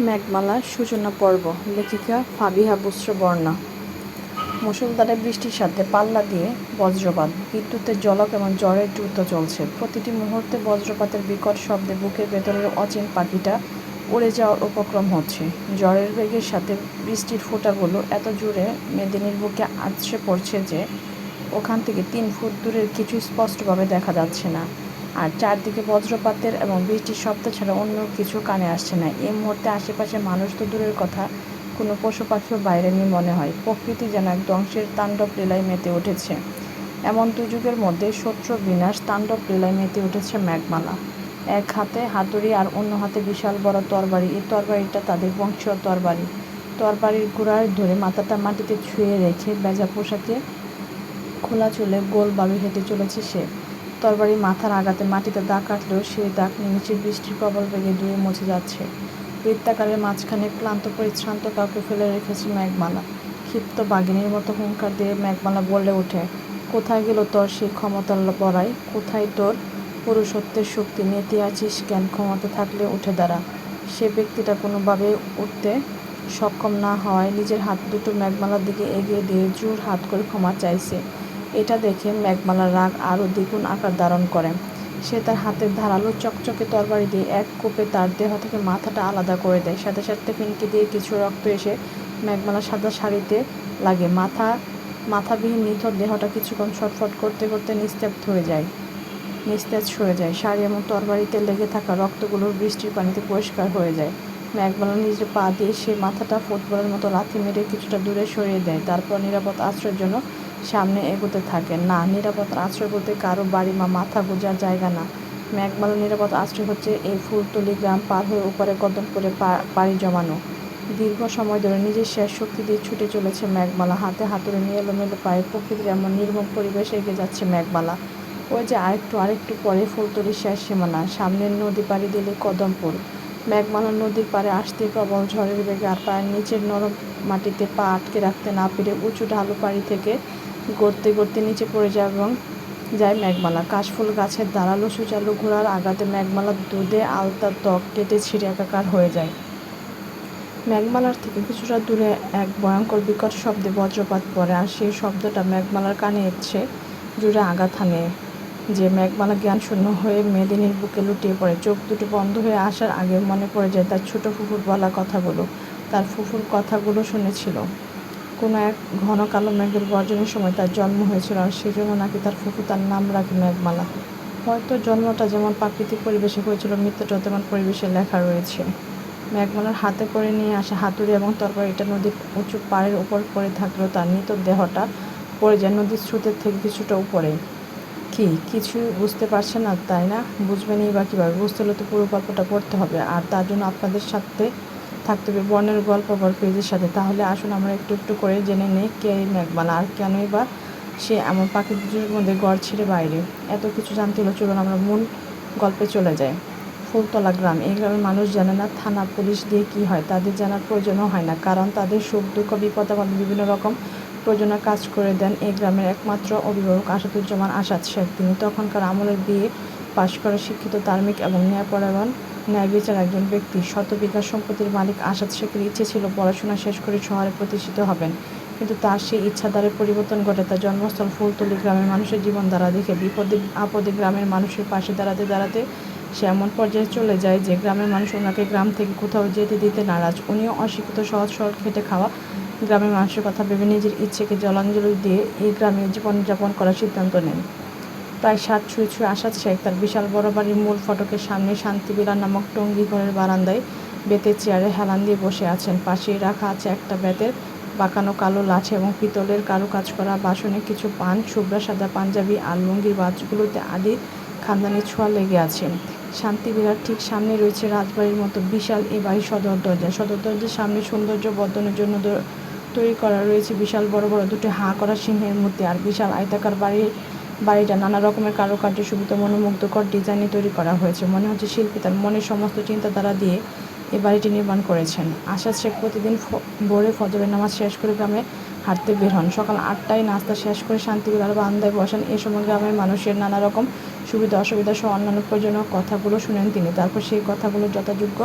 মেঘমালা সূচনা পর্ব, লেখিকা ফাবিহা বুস্রবর্ণা মুষলধারে বৃষ্টির সাথে পাল্লা দিয়ে বজ্রপাত, বিদ্যুতের জলক এবং জ্বরের দ্রুত চলছে। প্রতিটি মুহূর্তে বজ্রপাতের বিকট শব্দে বুকের ভেতরের অচিন পাখিটা উড়ে যাওয়ার উপক্রম হচ্ছে। জ্বরের বেগের সাথে বৃষ্টির ফোঁটাগুলো এত জোরে মেদিনীর বুকে আছড়ে পড়ছে যে, ওখান থেকে তিন ফুট দূরের কিছু স্পষ্টভাবে দেখা যাচ্ছে না। আর চারদিকে বজ্রপাতের এবং বৃষ্টির শব্দ ছাড়া অন্য কিছু কানে আসছে না। এই মুহূর্তে আশেপাশে মানুষ তো দূরের কথা, কোনো পশু পাখিও বাইরে নেই মনে হয়। প্রকৃতি যেন এক ধ্বংসের তাণ্ডব লীলায় মেতে উঠেছে। এমন দুযুগের মধ্যে শত্রু বিনাশ তাণ্ডব লীলায় মেতে উঠেছে মেঘমালা। এক হাতে হাতুড়ি আর অন্য হাতে বিশাল বড় তরবারি। এই তরবারিটা তাদের বংশীয় তরবারি। তরবারির গোড়ায় ধরে মাথাটা মাটিতে ছুঁয়ে রেখে বেজা পোশাকে খোলা চুলে গোল বালু হেঁটে চলেছে সে। তরবারি মাথার আঘাতে মাটিতে দাগ কাটলেও সেই দাগ নিচে বৃষ্টির প্রবল বেগে ধুয়ে মুছে যাচ্ছে। বৃত্তাকারের মাঝখানে ক্লান্ত পরিশ্রান্ত কাউকে ফেলে রেখেছে মেঘমালা। ক্ষিপ্ত বাঘিনীর মতো হুঙ্কার দিয়ে মেঘমালা বলে ওঠে, কোথায় গেল তোর সেই ক্ষমতার বড়াই কোথায় তোর পুরুষত্বের শক্তি? নেতি আছিস জ্ঞান ক্ষমতা থাকলে উঠে দাঁড়া। সে ব্যক্তিটা কোনোভাবে উঠতে সক্ষম না হওয়ায় নিজের হাত দুটো মেঘমালার দিকে এগিয়ে দিয়ে জোর হাত করে ক্ষমা চাইছে। এটা দেখে মেঘমালার রাগ আরও দ্বিগুণ আকার ধারণ করে। সে তার হাতের ধারালো চকচকে তরবারি দিয়ে এক কোপে তার দেহ থেকে মাথাটা আলাদা করে দেয়। সাথে সাথে ফিনকি দিয়ে কিছু রক্ত এসে মেঘমালা সাদা শাড়িতে লাগে। মাথা, মাথাবিহীন নিথর দেহটা কিছুক্ষণ ছটফট করতে করতে নিস্তেজ হয়ে যায়। নিস্তেজ হয়ে যায়। শাড়ি এবং তরবারিতে লেগে থাকা রক্তগুলোর বৃষ্টির পানিতে পরিষ্কার হয়ে যায়। মেঘমালা নিজের পা দিয়ে সে মাথাটা ফুটবলের মতো লাথি মেরে কিছুটা দূরে সরিয়ে দেয়। তারপর নিরাপদ আশ্রয়ের জন্য সামনে এগোতে থাকে। না, নিরাপদ আশ্রয় বলতে কারও বাড়ি বা মাথা গোজার জায়গা না। মেঘমালা নিরাপদ আশ্রয় হচ্ছে এই ফুলতলি গ্রাম পার হয়ে উপরে কদম করে পাড়ি জমানো। দীর্ঘ সময় ধরে নিজের শেষ শক্তি দিয়ে ছুটে চলেছে মেঘমালা। হাতে হাতুড়ে নিয়ে এলোমেলো পায়ে প্রকৃতির এমন নির্মম পরিবেশে এগিয়ে যাচ্ছে মেঘমালা। ওই যে আরেকটু আরেকটু পরে ফুলতলির শেষ সীমানা। সামনের নদী পাড়ি দিলে কদমপুর। মেঘমালা নদীর পাড়ে আসতে প্রবল ঝড়ের বেগে আর পায়ের নিচের নরম মাটিতে পা আটকে রাখতে না পেরে উঁচু ঢালু পাড়ি থেকে গড়তে গড়তে নিচে পড়ে যায় এবং যায় মেঘমালা। কাশফুল গাছের দাঁড়াল সুচালু ঘোড়ার আঘাতে মেঘমালার দুধে আলতা ত্বক কেটে ছিঁড়ে একাকার হয়ে যায়। মেঘমালার থেকে কিছুটা দূরে এক ভয়ঙ্কর বিকট শব্দে বজ্রপাত পড়ে আর সেই শব্দটা মেঘমালার কানে এসছে। জুড়ে আঘাত হানে যে মেঘমালা জ্ঞান শূন্য হয়ে মেদিনীর বুকে লুটিয়ে পড়ে। চোখ দুটো বন্ধ হয়ে আসার আগে মনে পড়ে যায় তার ছোট ফুফুর বলা কথাগুলো। তার ফুফুর কথাগুলো শুনেছিল। কোনো এক ঘন কালো মেঘের গর্জনের সময় তার জন্ম হয়েছিল আর সেজন্য নাকি তার ফুফু তার নাম রাখে মেঘমালা। হয়তো জন্মটা যেমন প্রাকৃতিক পরিবেশে হয়েছিল, মৃত্যুটাও তেমন পরিবেশে লেখা রয়েছে। মেঘমালার হাতে করে নিয়ে আসা হাতুড়ি এবং তরকারিটা নদীর উঁচু পাড়ের উপর পড়ে থাকলেও তার মৃত দেহটা পড়ে যায় নদীর স্রোতের থেকে কিছুটা উপরে। কি কিছু বুঝতে পারছে না, তাই না? বুঝবেনই বা কীভাবে? বুঝতে হলে তো পুরো গল্পটা পড়তে হবে। আর তার জন্য আপনাদের সাথে থাকতে হবে, বর্ণের গল্প বর পেজের সাথে। তাহলে আসুন আমরা একটু একটু করে জেনে নেই কে এই মেঘমালা আর কেনই বা সে এমন পাখি দুটোর মধ্যে গড় ছেড়ে বাইরে। এত কিছু জানতে হলে চলুন আমরা মূল গল্পে চলে যাই। ফুলতলা গ্রাম, এই গ্রামের মানুষ জানে না থানা পুলিশ দিয়ে কি হয়, তাদের জানার প্রয়োজনও হয় না, কারণ তাদের সুখ, দুঃখ, বিপদ বিভিন্ন রকম প্রয়োজনীয় কাজ করে দেন এই গ্রামের একমাত্র অভিভাবক আসাদুজ্জামান আসাদ শেখ। তিনি তখনকার আমলের বিয়ে পাশ করা শিক্ষিত, ধার্মিক এবং ন্যায়পরায়ণ ন্যায় বিচার একজন ব্যক্তি। শত বিঘা সম্পত্তির মালিক আসাদ শেখের ইচ্ছে ছিল পড়াশোনা শেষ করে শহরে প্রতিষ্ঠিত হবেন। কিন্তু তার সেই ইচ্ছাধারের পরিবর্তন ঘটে তার জন্মস্থল ফুলতলি গ্রামের মানুষের জীবন দ্বারা দেখে বিপদে, আপদে গ্রামের মানুষের পাশে দাঁড়াতে দাঁড়াতে সে এমন পর্যায়ে চলে যায় যে গ্রামের মানুষ ওনাকে গ্রাম থেকে কোথাও যেতে দিতে নারাজ। উনিও অশিক্ষিত, সহজ, সরল, খেটে খাওয়া গ্রামের মানুষের কথা ভেবে নিজের ইচ্ছেকে জলাঞ্জলি দিয়ে এই গ্রামে জীবনযাপন করার সিদ্ধান্ত নেন। প্রায় সাত ছুঁয়ে ছুঁয়ে আসাদ শেখ, তার বিশাল বড় বাড়ির মূল ফটকের সামনে শান্তিবিলা নামক টঙ্গি ঘরের বারান্দায় বেতের চেয়ারে হেলান দিয়ে বসে আছেন। পাশেই রাখা আছে একটা বেতের, বাঁকানো কালো লাঠি এবং পিতলের কাজ করা বাসনে কিছু পান শুভ্রা সাদা পাঞ্জাবি, আর লুঙ্গির বাজগুলোতে আদি খানদানি ছোঁয়া লেগে আছে। শান্তিবিলার ঠিক সামনে রয়েছে রাজবাড়ির মতো বিশাল এ বাড়ির সদর দরজা। সদর দরজার সামনে সৌন্দর্য বর্ধনের জন্য তৈরি করা রয়েছে বিশাল বড় বড় দুটি হাঁ করা সিংহের মূর্তি, আর বিশাল আয়তাকার বাড়ির বাড়িটা নানা রকমের কারুকার্য, সুবিধা, মনোমুগ্ধকর ডিজাইনে তৈরি করা হয়েছে। মনে হচ্ছে শিল্পী তার মনের সমস্ত চিন্তাধারা দিয়ে এই বাড়িটি নির্মাণ করেছেন। আশাদ শেখ প্রতিদিন ভোরে ফজরের নামাজ শেষ করে গ্রামে হাঁটতে বের হন। সকাল আটটায় নাস্তা শেষ করে শান্তিবিলার বান্দায় বসেন। এ সময় গ্রামের মানুষের নানা রকম সুবিধা অসুবিধা সহ অন্যান্য প্রয়োজনীয় কথাগুলো শুনেন তিনি। তারপর সেই কথাগুলো যথাযোগ্য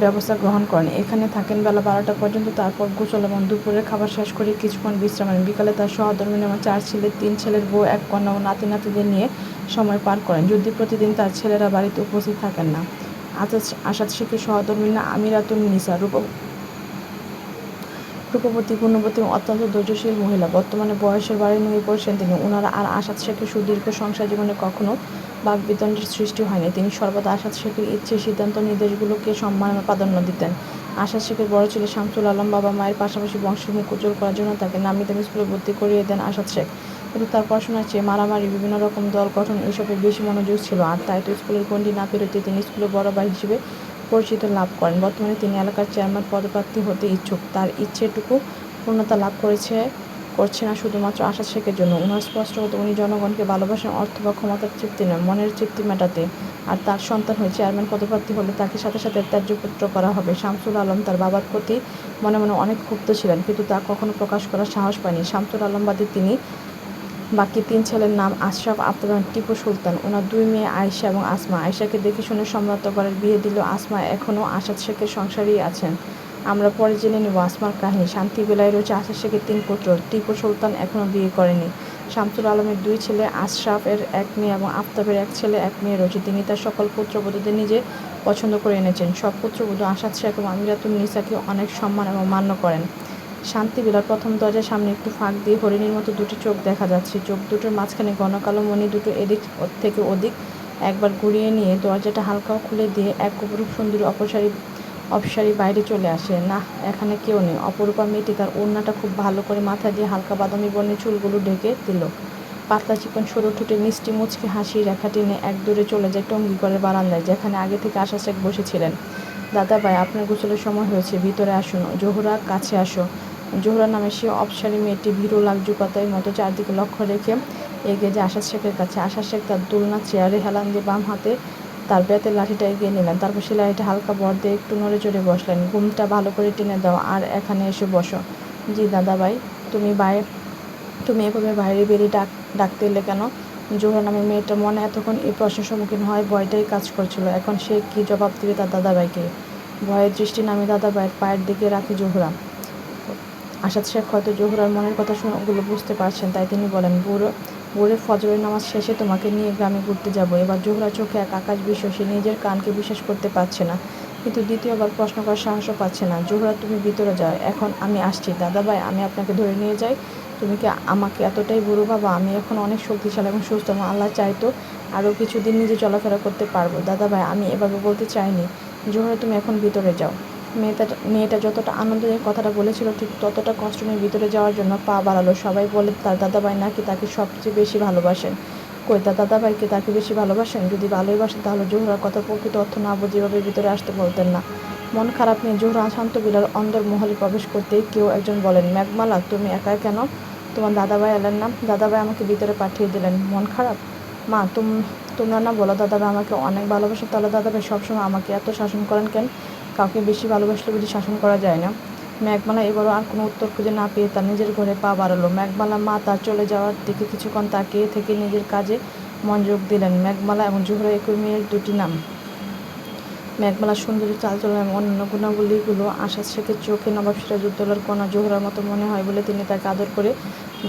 ব্যবস্থা গ্রহণ করেন। এখানে থাকেন বেলা বারোটা পর্যন্ত, তারপর গোসল এবং দুপুরের খাবার শেষ করে কিছুক্ষণ বিশ্রাম নেন। বিকালে তার সহধর্মী নামে চার ছেলে, তিন ছেলের বউ, এক কন্যা ও নাতি নাতিদের নিয়ে সময় পার করেন, যদি প্রতিদিন তার ছেলেরা বাড়িতে উপস্থিত থাকেন না। আজাদ আসাদ শেখের না আমিরাতুন নিসা। রূপ রূপবতী গুণবতী অত্যন্ত ধৈর্যশীল মহিলা। বর্তমানে বয়সের বাড়ি নুয়ে পড়ছেন তিনি। ওনারা আর আসাদ শেখের সুদীর্ঘ সংসার জীবনে কখনো বাকবিতণ্ডের সৃষ্টি হয়নি। তিনি সর্বদা আসাদ শেখের ইচ্ছে, সিদ্ধান্ত, নির্দেশগুলোকে সম্মান প্রাধান্য দিতেন। আসাদ শেখের বড় ছেলে শামসুল আলম বাবা মায়ের পাশাপাশি বংশের মুখ উজ্জ্বল করার জন্য তাকে নামি দামি স্কুলে ভর্তি করিয়ে দেন আসাদ শেখ। কিন্তু তার পড়াশোনার চেয়ে মারামারি, বিভিন্ন রকম দল গঠন এসবে বেশি মনোযোগ ছিল। আর তাই তো স্কুলের গণ্ডি না পেরোতে তিনি স্কুলের বড় ভাই হিসেবে পরিচিত লাভ করেন। বর্তমানে তিনি এলাকার চেয়ারম্যান পদপ্রার্থী হতে ইচ্ছুক। তার ইচ্ছেটুকু পূর্ণতা লাভ করেছে করছে না, শুধুমাত্র আশা শেখের জন্য। ওনার হতো, উনি জনগণকে ভালোবাসেন অর্থ বা ক্ষমতার তৃপ্তি নয় মনের তৃপ্তি মেটাতে। আর তার সন্তান হয়ে চেয়ারম্যান পদপ্রার্থী হলে তাকে সাথে সাথে ত্যায্যপুত্র করা হবে। শামসুল আলম তার বাবার প্রতি মনে মনে অনেক ক্ষুব্ধ ছিলেন, কিন্তু তা কখনো প্রকাশ করার সাহস পায়নি। শামসুল আলম বাদে তিনি বাকি তিন ছেলের নাম আশরাফ আফতাব এবং টিপু সুলতান। ওনার দুই মেয়ে আয়েশা এবং আসমা। আয়েশাকে দেখে শুনে সম্রাট বিয়ে দিল আসমা এখনও আসাদ শেখের সংসারেই আছেন। আমরা পরে জেনে নেব আসমার কাহিনী। শান্তি বেলায় রয়েছে আসাদ শেখের তিন পুত্র। টিপু সুলতান এখনও বিয়ে করেনি। শামসুল আলমের দুই ছেলে আশরাফ এর এক মেয়ে এবং আফতাবের এক ছেলে, এক মেয়ে রয়েছে। তিনি তার সকল পুত্রবধূদের নিজে পছন্দ করে এনেছেন। সব পুত্রবধূ আসাদ শেখ এবং আমিরাতুল নিসাকে অনেক সম্মান এবং মান্য করেন। শান্তি বিলার প্রথম দরজার সামনে একটু ফাঁক দিয়ে হরিণীর মতো দুটি চোখ দেখা যাচ্ছে। চোখ দুটোর মাঝখানে ঘন কালো মণি দুটো এদিক থেকে ওদিক একবার ঘুরিয়ে নিয়ে দরজাটা হালকা খুলে দিয়ে এক অপরূপ সুন্দরী অপসারী অপসারী বাইরে চলে আসে। না, এখানে কেউ নেই। অপরূপা মেয়েটি তার ওড়নাটা খুব ভালো করে মাথা দিয়ে হালকা বাদামি বর্ণের চুলগুলো ঢেকে দিল। পাতলা চিকন সরু ঠোঁটে মিষ্টি মুচকে হাসি রেখা টেনে এক দূরে চলে যায় টঙ্গি করে বারান্দায়, যেখানে আগে থেকে আশা শেখ বসেছিলেন। দাদা ভাই, আপনার গোসলের সময় হয়েছে, ভিতরে আসুন। জোহরা, কাছে আসো। জোহরা নামে সে অপসারী মেয়েটি ভীরু লাকজুকতার মতো চারদিকে লক্ষ্য রেখে এগিয়ে যায় আশা শেখের কাছে। আশা শেখ তার দুলনা, চেয়ারে হেলান দিয়ে বাম হাতে তার বেতের লাঠিটা এগিয়ে নিলেন। তারপর সে লাঠিটা হালকা বর দিয়ে একটু নড়ে চড়ে বসলেন। ঘুমটা ভালো করে টেনে দাও, আর এখানে এসে বসো। জি দাদা ভাই তুমি বাইরে তুমি এভাবে বাইরে বেরিয়ে ডাক, ডাকতে এলে কেন? জোহরা নামের মেয়েটার মনে এতক্ষণ এই প্রশ্নের সম্মুখীন হয় ভয়টাই কাজ করছিল। এখন সে কি জবাব দিবে তার দাদাভাইকে? ভয়ের দৃষ্টি নামে দাদাভাইয়ের পায়ের দিকে রাখে জোহরা। আসাদ শেখ হয়তো জোহরার মনের কথা শুনে ওগুলো বুঝতে পারছেন, তাই তিনি বলেন, বুড়ো বুড়ের ফজরের নামাজ শেষে তোমাকে নিয়ে গ্রামে ঘুরতে যাব। এবার জোহরা চোখে এক আকাশ বিশ্ব সে নিজের কানকে বিশ্বাস করতে পারছে না। কিন্তু দ্বিতীয়বার প্রশ্ন করার সাহসও পাচ্ছে না। জোহরা, তুমি ভিতরে যাও। এখন আমি আসছি। দাদা ভাই, আমি আপনাকে ধরে নিয়ে যাই। তুমি কি আমাকে এতটাই বুড়ো বাবা? আমি এখন অনেক শক্তিশালী এবং সুস্থ। এবং আল্লাহ চাইতো আরও কিছুদিন নিজে চলাফেরা করতে পারব। দাদা ভাই, আমি এভাবে বলতে চাইনি। জোহরা, তুমি এখন ভিতরে যাও। মেয়েটা মেয়েটা যতটা আনন্দ নিয়ে কথাটা বলেছিল, ঠিক ততটা কষ্ট নিয়ে ভিতরে যাওয়ার জন্য পা বাড়ালো। সবাই বলে, তার দাদাভাই নাকি তাকে সবচেয়ে বেশি ভালোবাসেন। কই, তার দাদাভাইকে তাকে বেশি ভালোবাসেন? যদি ভালোই বাসেন তাহলে জোহরার কথা প্রকৃত অর্থ না বুঝে এভাবে ভিতরে আসতে বলতেন না। মন খারাপ নিয়ে জোহরা। শান্ত বিলার অন্দর মহলে প্রবেশ করতেই কেউ একজন বলেন ম্যাগমালা তুমি একা কেন? তোমার দাদাভাই এলেন না? দাদাভাই আমাকে ভিতরে পাঠিয়ে দিলেন। মন খারাপ? মা, তুম, তোমরা না বলো, দাদাভাই আমাকে অনেক ভালোবাসে। তাহলে দাদাভাই সবসময় আমাকে এত শাসন করেন কেন? কাউকে বেশি ভালোবাসলে বেশি শাসন করা যায় না। মেঘমালা এবারও আর কোনো উত্তর খুঁজে না পেয়ে তার নিজের ঘরে পা বাড়ালো। মেঘমালা মা তার চলে যাওয়ার দিকে কিছুক্ষণ তাকিয়ে থেকে নিজের কাজে মনোযোগ দিলেন। মেঘমালা এবং জোহরা একই মেয়ের দুটি নাম। মেঘমালা সুন্দরী চালচলন এবং অন্যান্য গুণাবলীগুলো আশাদ শেখের চোখে নবাব সিরাজউদ্দৌলার কণা জোহরার মতো মনে হয় বলে তিনি তাকে আদর করে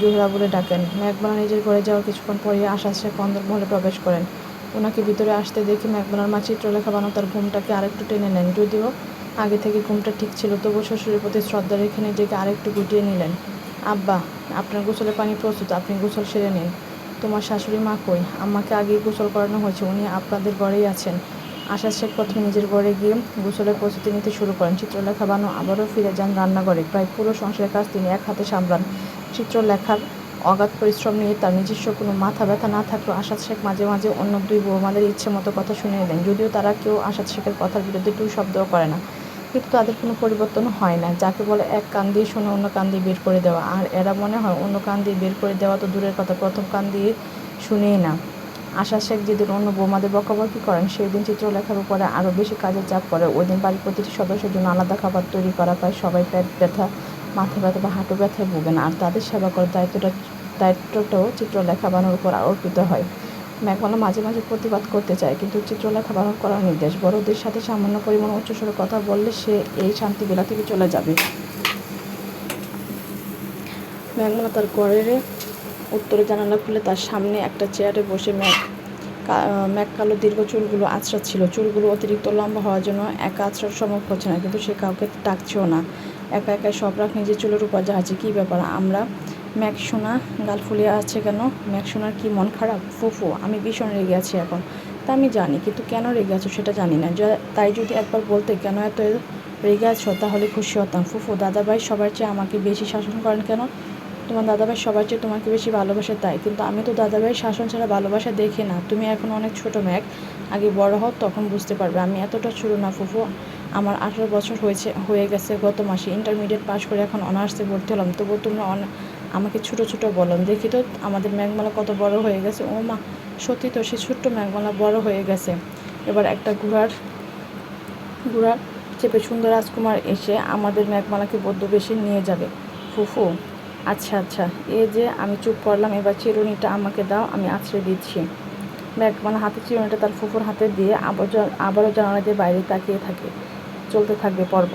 জোহরা বলে ডাকেন। মেঘমালা নিজের ঘরে যাওয়ার কিছুক্ষণ পরে আশাদ শেখ অন্দরমহলে প্রবেশ করেন। ওনাকে ভিতরে আসতে দেখে মেঘমালার মা চিত্রলেখা বানো তার ঘুমটাকে আরেকটু টেনে নেন, যদিও আগে থেকে ঘুমটা ঠিক ছিল। তবু শ্বশুরের প্রতি শ্রদ্ধা রেখে নিজেকে আরেকটু গুটিয়ে নিলেন। আব্বা, আপনার গোসলের পানি প্রস্তুত, আপনি গোসল সেরে নিন। তোমার শাশুড়ি মা কই? আম্মাকে আগেই গোসল করানো হয়েছে, উনি আপনাদের ঘরেই আছেন। আশা শেখ প্রথমে নিজের ঘরে গিয়ে গোসলের প্রস্তুতি নিতে শুরু করেন। চিত্রলেখা বানু আবারও ফিরে যান রান্নাঘরে। প্রায় পুরো সংসারের কাজ তিনি এক হাতে সামলান। চিত্রলেখার অগাধ পরিশ্রম নিয়ে তার নিজস্ব কোনো মাথা ব্যথা না থাকলেও আসাদ শেখ মাঝে মাঝে অন্য দুই বৌমাদের ইচ্ছে মতো কথা শুনিয়ে দেন যদিও তারা কেউ আসাদ শেখের কথার বিরুদ্ধে টু শব্দও করে না। কিন্তু তাদের কোনো পরিবর্তন হয় না। যাকে বলে এক কান দিয়ে শুনে, অন্য কান দিয়ে বের করে দেওয়া। আর এরা মনে হয় অন্য কান দিয়ে বের করে দেওয়া তো দূরের কথা, প্রথম কান দিয়ে শুনেই না। আশা শেখ যেদিন অন্য বৌমাদের বকাবকি করেন সেই দিন চিত্রলেখার উপরে আরও বেশি কাজের চাপ পড়ে। ওই দিন বাড়ির প্রতিটি সদস্যের জন্য আলাদা খাবার তৈরি করা। পায় সবাই পেট ব্যথা, মাথা ব্যথা বা হাঁটু ব্যথায় ভোগেন আর তাদের সেবা করার দায়িত্বটা দায়িত্বটাও চিত্রলেখা বানোর উপর অর্পিত হয়। মেঘমালা মাঝে মাঝে প্রতিবাদ করতে চায়, কিন্তু চিত্রলেখা বারণ করার নির্দেশ। বড়দের সাথে সামান্য পরিমাণ উচ্চস্বরে কথা বললে সে এই শান্তি বেলা থেকে চলে যাবে। মেঘমালা তার ঘরের উত্তরে জানালা খুলে তার সামনে একটা চেয়ারে বসে ম্যাক ম্যাক কালো দীর্ঘ চুলগুলো আঁচড়াচ্ছিল। চুলগুলো অতিরিক্ত লম্বা হওয়ার জন্য একা আঁচড়ার সম্ভব হচ্ছে না, কিন্তু সে কাউকে ডাকছেও না। একা একা সব রাখ, নিজের চুলের উপর জাহাজে কী ব্যাপার? আমরা ম্যাক সোনা গাল ফুলিয়ে আছে কেন? ম্যাক সোনার কি মন খারাপ? ফুফু, আমি ভীষণ রেগে আছি এখন। তা আমি জানি, কিন্তু কেন রেগে আছো সেটা জানি না। তাই যদি একবার বলতে কেন এত রেগে আছো, তাহলে খুশি হতাম। ফুফু, দাদাভাই সবার চেয়ে আমাকে বেশি শাসন করেন কেন? তোমার দাদাভাই সবার চেয়ে তোমাকে বেশি ভালোবাসে তাই। কিন্তু আমি তো দাদাভাই শাসন ছাড়া ভালোবাসা দেখি না। তুমি এখন অনেক ছোট ম্যাক। আগে বড় হও, তখন বুঝতে পারবে। আমি এতটা ছোট না, ফুফু। আমার আঠারো বছর হয়েছে, হয়ে গেছে গত মাসে। ইন্টারমিডিয়েট পাশ করে এখন অনার্সে ভর্তি হলাম। তবুও তোমরা আমাকে ছোট ছোট বলো দেখি তো আমাদের মেঘমালা কত বড় হয়ে গেছে। ও মা, সত্যি তো সে ছোট্ট মেঘমালা বড় হয়ে গেছে। এবার একটা ঘোড়ার ঘোড়ার চেপে সুন্দর রাজকুমার এসে আমাদের বদ্ধ বেশি নিয়ে যাবে। ফুফু আচ্ছা আচ্ছা এ যে আমি চুপ করলাম, এবার চিরুনিটা আমাকে দাও, আমি আছড়ে দিচ্ছি। মেঘমালা হাতে, চিরুনিটা তার ফুফুর হাতে দিয়ে আবার আবারও জানালা দিয়ে বাইরে তাকিয়ে থাকে, চলতে থাকবে পর্ব।